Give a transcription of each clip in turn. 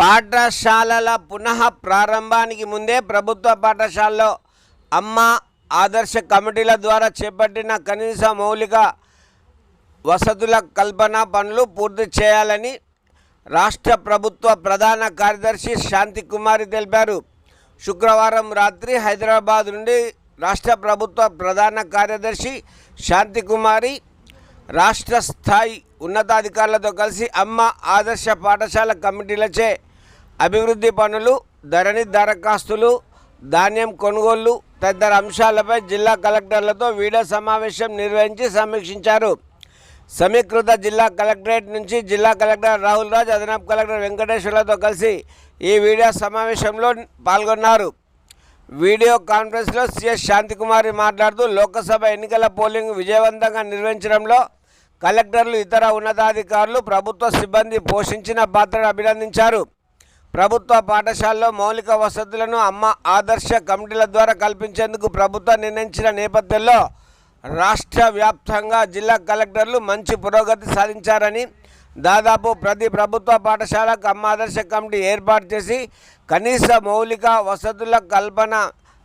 పాఠశాలల పునః ప్రారంభానికి ముందే ప్రభుత్వ పాఠశాలలో అమ్మ ఆదర్శ కమిటీల ద్వారా చేపట్టిన కనీస మౌలిక వసతుల కల్పన పనులు పూర్తి చేయాలని రాష్ట్ర ప్రభుత్వ ప్రధాన కార్యదర్శి శాంతి కుమారి తెలిపారు. శుక్రవారం రాత్రి హైదరాబాద్ నుండి రాష్ట్ర ప్రభుత్వ ప్రధాన కార్యదర్శి శాంతి కుమారి రాష్ట్ర స్థాయి ఉన్నతాధికారులతో కలిసి అమ్మ ఆదర్శ పాఠశాల కమిటీలచే అభివృద్ధి పనులు ధరణి దరఖాస్తులు ధాన్యం కొనుగోళ్ళు తదితర అంశాలపై జిల్లా కలెక్టర్లతో వీడియో సమావేశం నిర్వహించి సమీక్షించారు. సమీకృత జిల్లా కలెక్టరేట్ నుంచి జిల్లా కలెక్టర్ రాహుల్ రాజ్ అదనపు కలెక్టర్ వెంకటేశ్వర్లతో కలిసి ఈ వీడియో సమావేశంలో పాల్గొన్నారు. వీడియో కాన్ఫరెన్స్లో సిఎస్ శాంతికుమారి మాట్లాడుతూ లోకసభ ఎన్నికల పోలింగ్ విజయవంతంగా నిర్వహించడంలో కలెక్టర్లు ఇతర ఉన్నతాధికారులు ప్రభుత్వ సిబ్బంది పోషించిన పాత్రను అభినందించారు. ప్రభుత్వ పాఠశాలలో మౌలిక వసతులను అమ్మ ఆదర్శ కమిటీల ద్వారా కల్పించేందుకు ప్రభుత్వం నిర్ణయించిన నేపథ్యంలో రాష్ట్ర వ్యాప్తంగా జిల్లా కలెక్టర్లు మంచి పురోగతి సాధించారని దాదాపు ప్రతి ప్రభుత్వ పాఠశాలకు అమ్మ ఆదర్శ కమిటీ ఏర్పాటు చేసి కనీస మౌలిక వసతుల కల్పన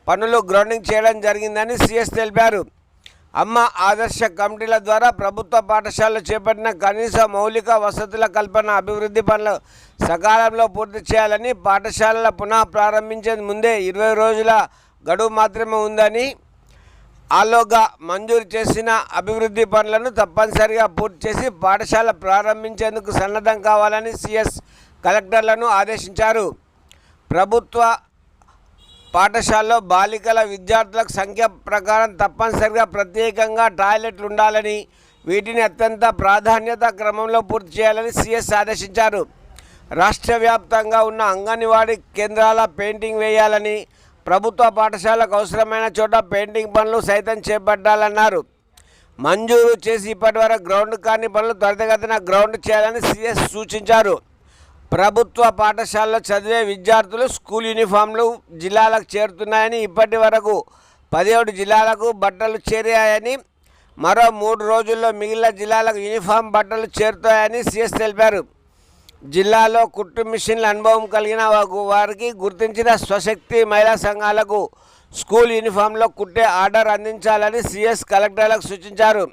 పనులు గ్రౌండింగ్ చేయడం జరిగిందని సిఎస్ తెలిపారు. అమ్మ ఆదర్శ కమిటీల ద్వారా ప్రభుత్వ పాఠశాలలు చేపట్టిన కనీస మౌలిక వసతుల కల్పన అభివృద్ధి పనులు సకాలంలో పూర్తి చేయాలని పాఠశాలల పునః ప్రారంభించే ముందే ఇరవై రోజుల గడువు మాత్రమే ఉందని ఆలోగా మంజూరు చేసిన అభివృద్ధి పనులను తప్పనిసరిగా పూర్తి చేసి పాఠశాల ప్రారంభించేందుకు సన్నద్ధం కావాలని సిఎస్ కలెక్టర్లను ఆదేశించారు. ప్రభుత్వ పాఠశాలలో బాలికల విద్యార్థులకు సంఖ్య ప్రకారం తప్పనిసరిగా ప్రత్యేకంగా టాయిలెట్లు ఉండాలని వీటిని అత్యంత ప్రాధాన్యత క్రమంలో పూర్తి చేయాలని సిఎస్ ఆదేశించారు. రాష్ట్ర వ్యాప్తంగా ఉన్న అంగన్వాడీ కేంద్రాల పెయింటింగ్ వేయాలని ప్రభుత్వ పాఠశాలకు అవసరమైన చోట పెయింటింగ్ పనులు సైతం చేపట్టాలన్నారు. మంజూరు చేసి ఇప్పటివరకు గ్రౌండ్ కాని పనులు త్వరితగతిన గ్రౌండ్ చేయాలని సీఎస్ సూచించారు. ప్రభుత్వ పాఠశాలలో చదివే విద్యార్థులు స్కూల్ యూనిఫామ్లు జిల్లాలకు చేరుతున్నాయని ఇప్పటి వరకు పదిహేడు జిల్లాలకు బట్టలు చేరాయని మరో మూడు రోజుల్లో మిగిలిన జిల్లాలకు యూనిఫామ్ బట్టలు చేరుతాయని సిఎస్ తెలిపారు. జిల్లాలో కుట్టు మిషన్ల అనుభవం కలిగిన వారికి గుర్తించిన స్వశక్తి మహిళా సంఘాలకు స్కూల్ యూనిఫామ్లో కుట్టే ఆర్డర్ అందించాలని సీఎస్ కలెక్టర్లకు సూచించారు.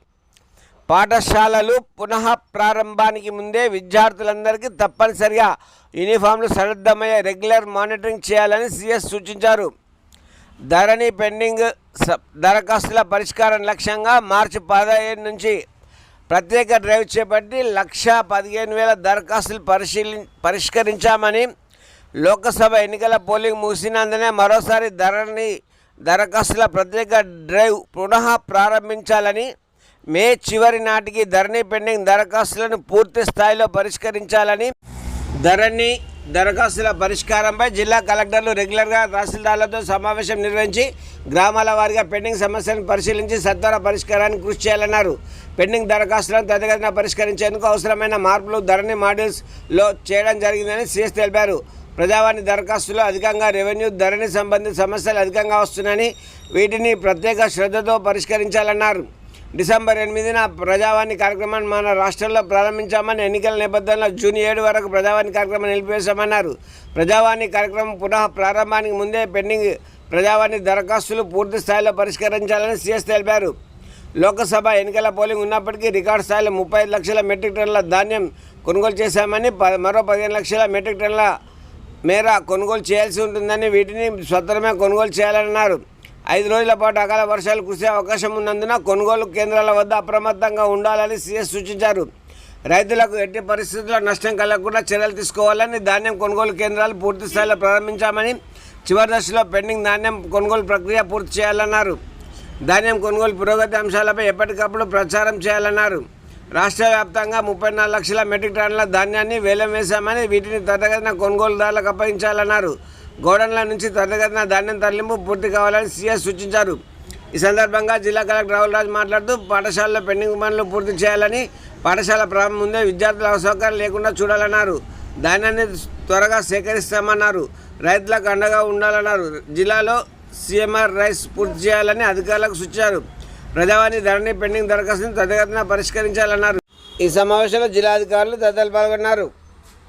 పాఠశాలలు పునః ప్రారంభానికి ముందే విద్యార్థులందరికీ తప్పనిసరిగా యూనిఫామ్లు సన్నద్ధమయ్యే రెగ్యులర్ మానిటరింగ్ చేయాలని సీఎస్ సూచించారు. ధరణి పెండింగ్ దరఖాస్తుల పరిష్కారం లక్ష్యంగా మార్చి పదిహేను నుంచి ప్రత్యేక డ్రైవ్ చేపట్టి లక్ష పదిహేను వేల దరఖాస్తులు పరిశీలి పరిష్కరించామని లోకసభ ఎన్నికల పోలింగ్ ముగిసినందునే మరోసారి ధరణి దరఖాస్తుల ప్రత్యేక డ్రైవ్ పునః ప్రారంభించాలని మే చివరి నాటికి ధరణి పెండింగ్ దరఖాస్తులను పూర్తి స్థాయిలో పరిష్కరించాలని ధరణి దరఖాస్తుల పరిష్కారంపై జిల్లా కలెక్టర్లు రెగ్యులర్గా తహసీల్దార్లతో సమావేశం నిర్వహించి గ్రామాల వారీగా పెండింగ్ సమస్యలను పరిశీలించి సత్వర పరిష్కారానికి కృషి చేయాలన్నారు. పెండింగ్ దరఖాస్తులను త్వరితగతిన పరిష్కరించేందుకు అవసరమైన మార్పులు ధరణి మాడ్యూల్స్లో చేయడం జరిగిందని సిఎస్ తెలిపారు. ప్రజావాణి దరఖాస్తులో అధికంగా రెవెన్యూ ధరణి సంబంధిత సమస్యలు అధికంగా వస్తున్నాయని వీటిని ప్రత్యేక శ్రద్ధతో పరిష్కరించాలన్నారు. డిసెంబర్ ఎనిమిదిన ప్రజావాణి కార్యక్రమాన్ని మన రాష్ట్రంలో ప్రారంభించామని ఎన్నికల నేపథ్యంలో జూన్ ఏడు వరకు ప్రజావాణి కార్యక్రమం నిలిపివేశామన్నారు. ప్రజావాణి కార్యక్రమం పునః ప్రారంభానికి ముందే పెండింగ్ ప్రజావాణి దరఖాస్తులు పూర్తి స్థాయిలో పరిష్కరించాలని సీఎస్ తెలిపారు. లోక్సభ ఎన్నికల పోలింగ్ ఉన్నప్పటికీ రికార్డు స్థాయిలో ముప్పై లక్షల మెట్రిక్ టన్నుల ధాన్యం కొనుగోలు చేశామని ప- మరో పదిహేను లక్షల మెట్రిక్ టన్నుల మేర కొనుగోలు చేయాల్సి ఉంటుందని వీటిని స్వతంత్రమే కొనుగోలు చేయాలన్నారు. ఐదు రోజుల పాటు అకాల వర్షాలు కురిసే అవకాశం ఉన్నందున కొనుగోలు కేంద్రాల వద్ద అప్రమత్తంగా ఉండాలని సీఎస్ సూచించారు. రైతులకు ఎట్టి పరిస్థితుల్లో నష్టం కలగకుండా చర్యలు తీసుకోవాలని ధాన్యం కొనుగోలు కేంద్రాలు పూర్తి స్థాయిలో ప్రారంభించామని చివరి దశలో పెండింగ్ ధాన్యం కొనుగోలు ప్రక్రియ పూర్తి చేయాలన్నారు. ధాన్యం కొనుగోలు పురోగతి అంశాలపై ఎప్పటికప్పుడు ప్రచారం చేయాలన్నారు. రాష్ట్ర వ్యాప్తంగా ముప్పై నాలుగు లక్షల మెట్రిక్ టన్నుల ధాన్యాన్ని వేలం వేశామని వీటిని తరగతిన కొనుగోలుదారులకు అప్పగించాలన్నారు. గోడౌన్ల నుంచి త్వరితగతిన ధాన్యం తరలింపు పూర్తి కావాలని సీఎస్ సూచించారు. ఈ సందర్భంగా జిల్లా కలెక్టర్ రాహుల్ రాజ్ మాట్లాడుతూ పాఠశాలలో పెండింగ్ పనులు పూర్తి చేయాలని పాఠశాల ప్రారంభం ముందే విద్యార్థుల అసౌకర్యం లేకుండా చూడాలన్నారు. ధాన్యాన్ని త్వరగా సేకరిస్తామన్నారు. రైతులకు అండగా ఉండాలన్నారు. జిల్లాలో సీఎంఆర్ రైస్ పూర్తి చేయాలని అధికారులకు సూచించారు. ప్రజావాణి ధరణి పెండింగ్ దరఖాస్తును త్వరితగతిన పరిష్కరించాలన్నారు. ఈ సమావేశంలో జిల్లాధికారులు తదితరులు పాల్గొన్నారు.